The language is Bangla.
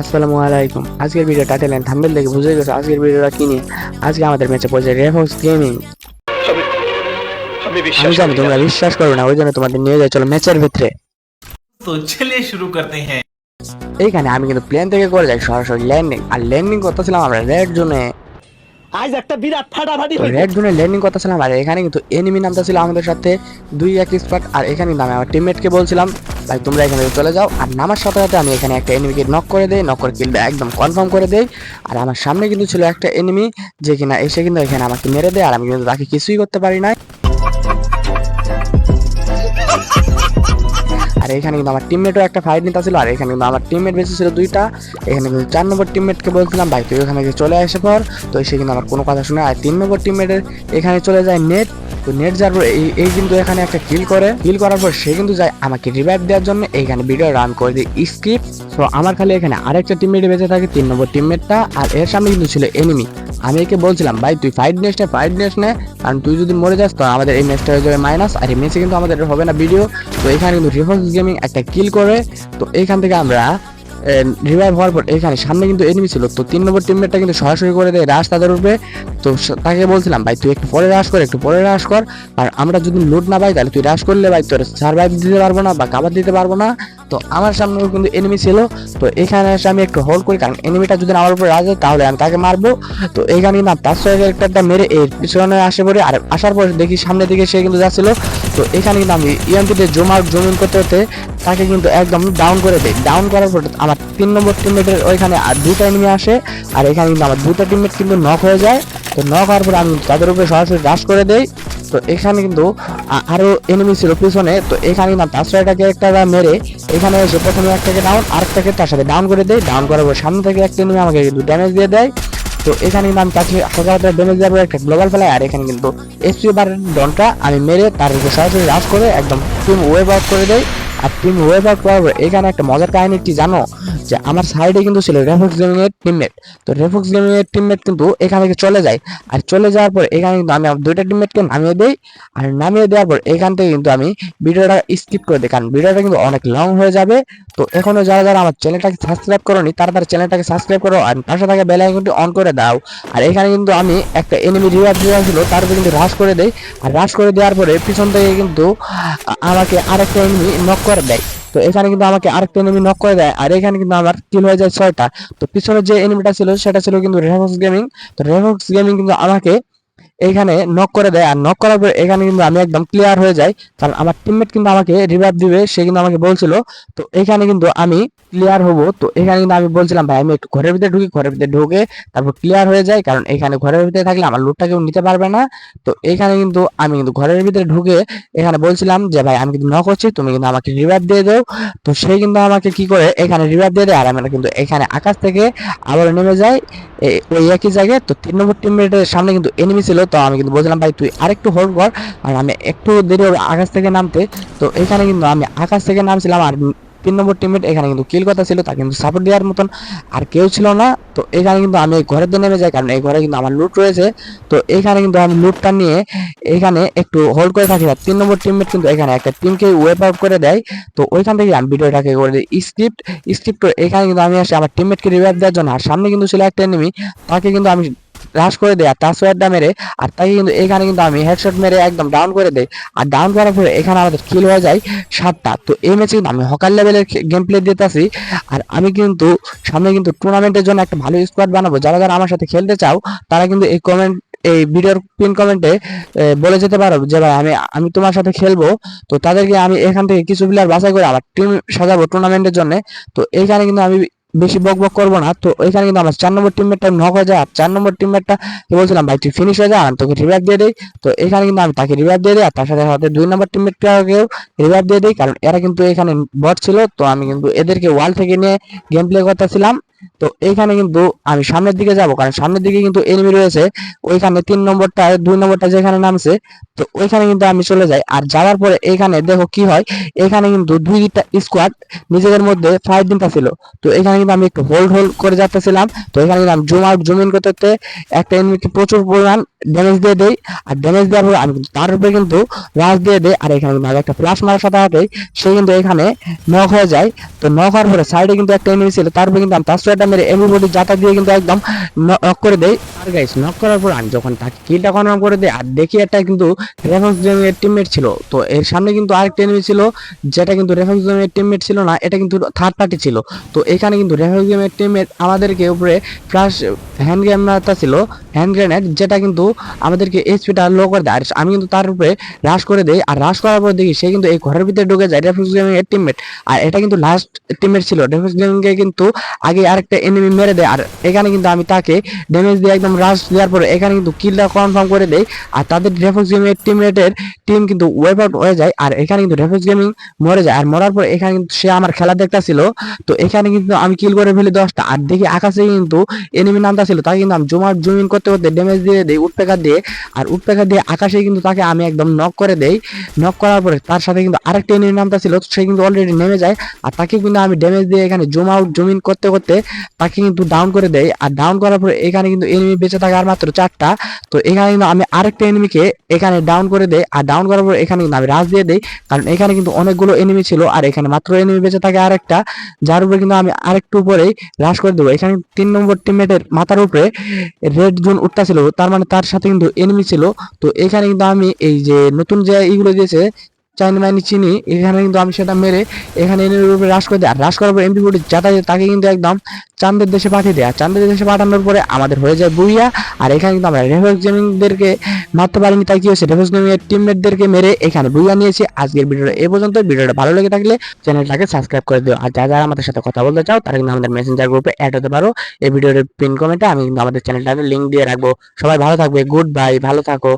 আসসালামু আলাইকুম। আজকের ভিডিও টাইটেল এন্ড থাম্বনেল দেখে বুঝে গেছো আজকের ভিডিওটা কি নিয়ে? আজকে আমাদের ম্যাচে পড়ছে রেফক্স গেমিং আমি জানি তোমরা বিশ্বাস করো না ওই জন্য তোমাদের নিয়ে যাই। চলো ম্যাচের ভিতরে। তো চলে শুরু করতে হ্যাঁ। এইখানে আমি কিন্তু প্লেন থেকে করে যাই সরাসরি ল্যান্ডিং আর ল্যান্ডিং করতেছিলাম আমরা রেড জোনে আজ একটা বিরাট ফাটাফাটি হয়েছে রেড জোনে ল্যান্ডিং করতেছিলাম আর এখানে কিন্তু এনিমি নামটা ছিল আমাদের সাথে দুই এক স্পট আর এখানে নামে আমি আমার টিমমেটকে বলছিলাম ভাই তোমরা এখানে চলে যাও আর নামার সাথে সাথে আমি এখানে একটা এনিমিকে নক করে দেই নক করে কিলটা একদম কনফার্ম করে দেই। আর আমার সামনে কিন্তু ছিল একটা এনিমি যে কিনা এসে কিন্তু এখানে আমাকে মেরে দেয় আর আমি কিন্তু তাকে কিছুই করতে পারি না এখানে কিন্তু আমার টিমমেটও একটা ফাইট নিতে ছিল আর এখানে কিন্তু আমার টিমমেট বেশি ছিল দুইটা। এখানে কিন্তু চার নম্বর টিমমেটকে বলছিলাম, ভাই, তুই ওখানে চলে আসে পর। তো সে কিন্তু আমার কোনো কথা শুনে, আর তিন নম্বর টিমমেটের এখানে চলে যায় নেট তো নেট যাওয়ার পর এই কিন্তু এখানে একটা কিল করে। কিল করার পর সে কিন্তু যায় আমাকে রিভাইভ দেওয়ার জন্য। এইখানে ভিডিও রান করে দিই স্কিপ তো আমার খালি এখানে আরেকটা টিমমেট বেঁচে থাকে, তিন নম্বর টিমমেটটা আর এর সামনে কিন্তু ছিল এনিমি আমি একে বলছিলাম, ভাই, তুই ফাইট নেস নে ফাইট নেস নে। কারণ তুই যদি মরে যাস, তো আমাদের এই ম্যাচটা হয়ে যাবে মাইনাস আর এই ম্যাচে কিন্তু আমাদের হবে না ভিডিও তো এখানে কিন্তু রিফোর্স গেমিং একটা কিল করে। তো এইখান থেকে আমরা রিভাইভ হওয়ার পর এখানে সামনে কিন্তু এনিমি ছিল। তো তিন নম্বর টিমমেটটা কিন্তু সরাসরি করে দেয় রাশ তাদের উপরে। তো তাকে বলছিলাম, ভাই, তুই একটু পরে রাশ কর, একটু পরে রাশ কর। আর আমরা যদি লোড না পাই, তাহলে তুই রাশ করলে ভাই, তোর সার্ভাইভ দিতে পারব না বা কাবার দিতে পারব না। তো আমার সামনেও কিন্তু এনিমি ছিল। তো এখানে এসে আমি একটু হোল্ড করি, কারণ এনিমিটা যদি আমার উপরে রাজে তাহলে আমি তাকে মারবো। তো এখানে না, তার সঙ্গে একটা মেরে এর পিছনে আসে পড়ে, আর আসার পর দেখি সামনের দিকে সে কিন্তু যাচ্ছিল। তো এখানে কিন্তু আমি ইএমপিতে জমা, জমিন করতে করতে তাকে কিন্তু একদম ডাউন করে দেয় ডাউন করার পর আমার তিন নম্বর টিমমেটের ওইখানে আর দুইটা এনিমি আসে, আর এখানে কিন্তু আমার দুটো টিমমেট কিন্তু নক হয়ে যায়। তো নক হওয়ার পর আমি তাদের উপরে সরাসরি রাশ করে দেই। তো এখানে কিন্তু আ- আরও এনিমি ছিল পিছনে, তো এখানে না তাছাড়াটাকে একটা মেরে এখানে এসে প্রথমে একটাকে ডাউন আরেকটাকে তার সাথে ডাউন করে দেয়। ডাউন করার পর সামনে থেকে একটা এনিমি আমাকে কিন্তু ড্যামেজ দিয়ে দেয়। তো এখানে নাম তাকে হালকা ড্যামেজ পর একটা গ্লোবাল ফেলাই আর এখানে কিন্তু এসপি বারের ডনটা আমি মেরে তার সরাসরি রাশ করে একদম টিম ওয়েব আউট করে দেয়। আর টিম ওয়েভার করবে এখানে একটা মজার কাহিনী কি জানো? যে আমার সাইডে কিন্তু ছিল রেফক্স গেমিং এর টিমমেট তো রেফক্স গেমিং এর টিমমেট কিন্তু এখানে থেকে চলে যায়। আর চলে যাওয়ার পর এখানে কিন্তু আমি দুইটা টিমমেটকে নামিয়ে দেই। আর নামিয়ে দেওয়ার পর এখান থেকে কিন্তু আমি ভিডিওটা স্কিপ করে দিই। কারণ ভিডিওটা কিন্তু অনেক লং হয়ে যাবে। তো এখনও যারা যারা আমার চ্যানেলটাকে সাবস্ক্রাইব করোনি, তারা তার চ্যানেলটাকে সাবস্ক্রাইব করো আর পাশে থাকা বেল আইকনটি অন করে দাও। আর এখানে কিন্তু আমি একটা এনিমি রিভাইভ দেওয়া ছিল, তার উপরে কিন্তু হ্রাস করে দেই। আর হ্রাস করে দেওয়ার পরে পিছন থেকে কিন্তু আমাকে আরেকটা এনিমি নক করে দেয়। তো এখানে কিন্তু আমাকে আরেকটা এনিমি নক করে দেয়। আর এখানে কিন্তু আমার কিল হয়ে যায় ছয়টা। তো পিছনে যে এনিমিটা ছিল, সেটা ছিল কিন্তু রেফক্স গেমিং তো রেফক্স গেমিং কিন্তু আমাকে এইখানে নক করে দেয়। আর নক করার পরে এখানে কিন্তু আমি একদম ক্লিয়ার হয়ে যাই। কারণ আমার টিমমেট কিন্তু আমাকে রিভাইভ দিবে, সে কিন্তু আমাকে বলছিল। তো এখানে কিন্তু আমি ক্লিয়ার হব, তো এখানে কিন্তু আমি বলছিলাম, ভাই, আমি একটু ঘরের ভিতরে ঢুকি, ঘরের ভিতরে ঢুকে তারপর ক্লিয়ার হয়ে যায় কারণ এখানে ঘরের ভিতরে থাকলে আমার লুটটা কেউ নিতে পারবে না। তো এখানে কিন্তু আমি কিন্তু ঘরের ভিতরে ঢুকে এখানে বলছিলাম যে, ভাই, আমি কিন্তু নক করছি, তুমি কিন্তু আমাকে রিভাইভ দিয়ে দাও। তো সে কিন্তু আমাকে কি করে, এখানে রিভাইভ দিয়ে দেয়, আর আমরা কিন্তু এখানে আকাশ থেকে আবার নেমে যাই ওই একই জায়গায়। তো তিন নম্বর টিমমেটের সামনে কিন্তু এনিমি ছিল, তো আমি কিন্তু বলছিলাম, ভাই, তুই আরেকটু হোল্ড কর। আর আমি একটু দেরি হবে আকাশ থেকে নামতে। তো এখানে কিন্তু আমি আকাশ থেকে নামছিলাম, আর তিন নম্বর টিমমেট এখানে কিন্তু কিল কথা ছিল, তাকে কিন্তু সাপোর্ট দেওয়ার মতন আর কেউ ছিল না। তো এখানে কিন্তু আমি এই ঘরের নেমে যাই কারণ এই ঘরে কিন্তু আমার লুট রয়েছে। তো এখানে কিন্তু আমি লুটটা নিয়ে এখানে একটু হোল্ড করে থাকি আর তিন নম্বর টিমমেট কিন্তু এখানে একটা টিমকে ওয়েপ আউট করে দেয়। তো ওইখান থেকে আমি ভিডিওটাকে করে দিই। স্ক্রিপ্ট স্ক্রিপ্ট করে এখানে কিন্তু আমি আসি, আমার টিমমেটকে রিভাইভ দেওয়ার জন্য। আর সামনে কিন্তু ছিল একটা এনিমি তাকে কিন্তু আমি হ্রাস করে দেয় আর তার সোয়ারটা মেরে, আর তাকে কিন্তু এখানে কিন্তু আমি হেডশট মেরে একদম ডাউন করে দেই। আর ডাউন করার পরে এখানে আমাদের কিল হয়ে যায় সাতটা। তো এই ম্যাচে কিন্তু আমি হকার লেভেলের গেম প্লে দিতেছি। আর আমি কিন্তু সামনে কিন্তু টুর্নামেন্টের জন্য একটা ভালো স্কোয়াড বানাবো। যারা যারা আমার সাথে খেলতে চাও, তারা কিন্তু এই কমেন্ট এই ভিডিওর পিন কমেন্টে বলে যেতে পারো যে, ভাই, আমি আমি তোমার সাথে খেলব। তো তাদেরকে আমি এখান থেকে কিছু প্লেয়ার বাছাই করে আবার টিম সাজাবো টুর্নামেন্টের জন্য। তো এইখানে কিন্তু আমি বেশি বক বক করব না। তো এখানে কিন্তু আমার চার নম্বর টিমমেটটা নক হয়ে যায় আর চার নম্বর টিমমেটটা বলছিলাম? ভাই, তুই ফিনিশ হয়ে যা, আমি তোকে রিভাইভ দিয়ে দিই। তো এখানে কিন্তু আমি তাকে রিভাইভ দিয়ে দিই, আর তার সাথে সাথে দুই নম্বর টিমমেটটাকেও রিভাইভ দিয়ে দিই, কারণ এরা কিন্তু এখানে বট ছিল। তো আমি কিন্তু এদেরকে ওয়াল থেকে নিয়ে গেম প্লে করতেছিলাম। তো এইখানে কিন্তু আমি সামনের দিকে যাব, কারণ সামনের দিকে কিন্তু এনিমি রয়েছে। ওইখানে তিন নম্বরটা, দুই নম্বরটা যেখানে নামছে, তো ওইখানে কিন্তু আমি চলে যাই। আর যাওয়ার পরে এখানে দেখো কি হয়, এখানে কিন্তু দুইটা স্কোয়াড নিজেদের মধ্যে ফাইট দিনটা ছিল। তো এখানে কিন্তু আমি একটু হোল্ড হোল্ড করে যাচ্তেছিলাম তো এখানে কিন্তু আমি জুম আউট জুম ইন করতে একটা এনিমিকে প্রচুর পরিমাণ ড্যামেজ দিয়ে দেই আর ড্যামেজ দেওয়ার পর আমি কিন্তু তার উপরে কিন্তু রাশ দিয়ে দেই আর এখানে কিন্তু একটা ফ্লাশ মারার সাথে সাথেই সে কিন্তু এখানে নক হয়ে যায়। তো নক হওয়ার পরে সাইডে কিন্তু একটা এনিমি ছিল, তার উপরে কিন্তু আমি তার সোয়েটার মেরে এমনি জাতা দিয়ে কিন্তু একদম নক করে দেই। আর গাইস নক করার পর আমি যখন তাকে কিলটা কনফার্ম করে দেই আর দেখি একটা কিন্তু রেফারেন্স গেমের টিমমেট ছিল, তো এর সামনে কিন্তু আরেকটা এনিমি ছিল যেটা কিন্তু রেফারেন্স গেমের টিমমেট ছিল না, এটা কিন্তু থার্ড পার্টি ছিল। তো এখানে কিন্তু রেফারেন্স গেমের টিমমেট আমাদেরকে উপরে ফ্লাশ হ্যান্ড গ্রেনেডটা ছিল হ্যান্ড গ্রেনেড যেটা কিন্তু আমাদেরকে এইচপিটা লো করে দেয়। আর আমি কিন্তু তার উপরে রাশ করে দেই। আর রাশ করার পর দেখি সে কিন্তু এই ঘরের ভিতরে ঢুকে যায় রেফারেন্স গেমিং এর টিমমেট আর এটা কিন্তু লাস্ট টিমমেট ছিল। রেফারেন্স গেমিং এ কিন্তু আগে আরেকটা এনিমি মেরে দেয়। আর এখানে কিন্তু আমি তাকে ড্যামেজ দিয়ে একদম রাশ দেওয়ার পরে এখানে কিন্তু কিলটা কনফার্ম করে দেই। আর তাদের রেফারেন্স গেমিং এর টিমমেটের টিম কিন্তু ওয়েব আউট হয়ে যায়। আর এখানে কিন্তু রেফারেন্স গেমিং মরে যায়। আর মরার পর এখানে কিন্তু সে আমার খেলা দেখতেছিল। তো এখানে কিন্তু আমি কিল করে ফেলি দশটা। আর দেখি আকাশে কিন্তু এনিমি নামটা ছিল তাকে কিন্তু আমি জুমার জুমিন করতে করতে ড্যামেজ দিয়ে দেই উঠপেকার দিয়ে, আর উঠপেকার দিয়ে আকাশে কিন্তু তাকে আমি একদম নক করে দেই। নক করার পরে তার সাথে কিন্তু আরেকটা এনিমি নামটা ছিল সে কিন্তু অলরেডি নেমে যায়। আর তাকে কিন্তু আমি ড্যামেজ দিয়ে এখানে জুম আউট জুমিন করতে করতে তাকে কিন্তু ডাউন করে দেই। আর ডাউন করার পরে এখানে কিন্তু এনিমি বেঁচে থাকে আর মাত্র চারটা। তো এখানে কিন্তু আমি আরেকটা এনিমিকে এখানে ডাউন করে দেই। আর ডাউন করার পর এখানে কিন্তু আমি রাজ দিয়ে দেই, কারণ এখানে কিন্তু অনেকগুলো এনিমি ছিল। আর এখানে মাত্র এনিমি বেঁচে থাকে আরেকটা, যার উপরে কিন্তু আমি আরেকটু উপরেই রাশ করে দেবো। এখানে তিন নম্বর টিমমেটের মাথার উপরে রেড জোন উঠতেছিল, তার মানে তার সাথে কিন্তু এনিমি ছিল। তো এখানে কিন্তু আমি এই যে নতুন যে এইগুলো দিয়েছে চাইনি চিনি, এখানে কিন্তু আমি সেটা মেরে এখানে এনিমির উপরে রাশ করে দিই। আর রাশ করার পর এমপি ফোর্টি যাতায়াত তাকে কিন্তু একদম চান্দের দেশে পাঠিয়ে দেয়। আর চান্দের দেশে পাঠানোর পরে আমাদের হয়ে যায় বুইয়া। আর এখানে কিন্তু আমরা রেফেক্স গেমিংদেরকে মারতে পারিনি, তাই কি হয়েছে? রেফেক্স গেমিং এর টিমমেটদেরকে মেরে এখানে বুইয়া নিয়েছি। আজকের ভিডিওটা এ পর্যন্ত। ভিডিওটা ভালো লেগে থাকলে চ্যানেলটাকে সাবস্ক্রাইব করে দিও। আর যারা যারা আমাদের সাথে কথা বলতে চাও, তারা কিন্তু আমাদের মেসেঞ্জার গ্রুপে অ্যাড হতে পারো। এই ভিডিওর পিন কমেন্টে আমি কিন্তু আমাদের চ্যানেলটাকে লিঙ্ক দিয়ে রাখব। সবাই ভালো থাকবে। গুড বাই ভালো থাকো।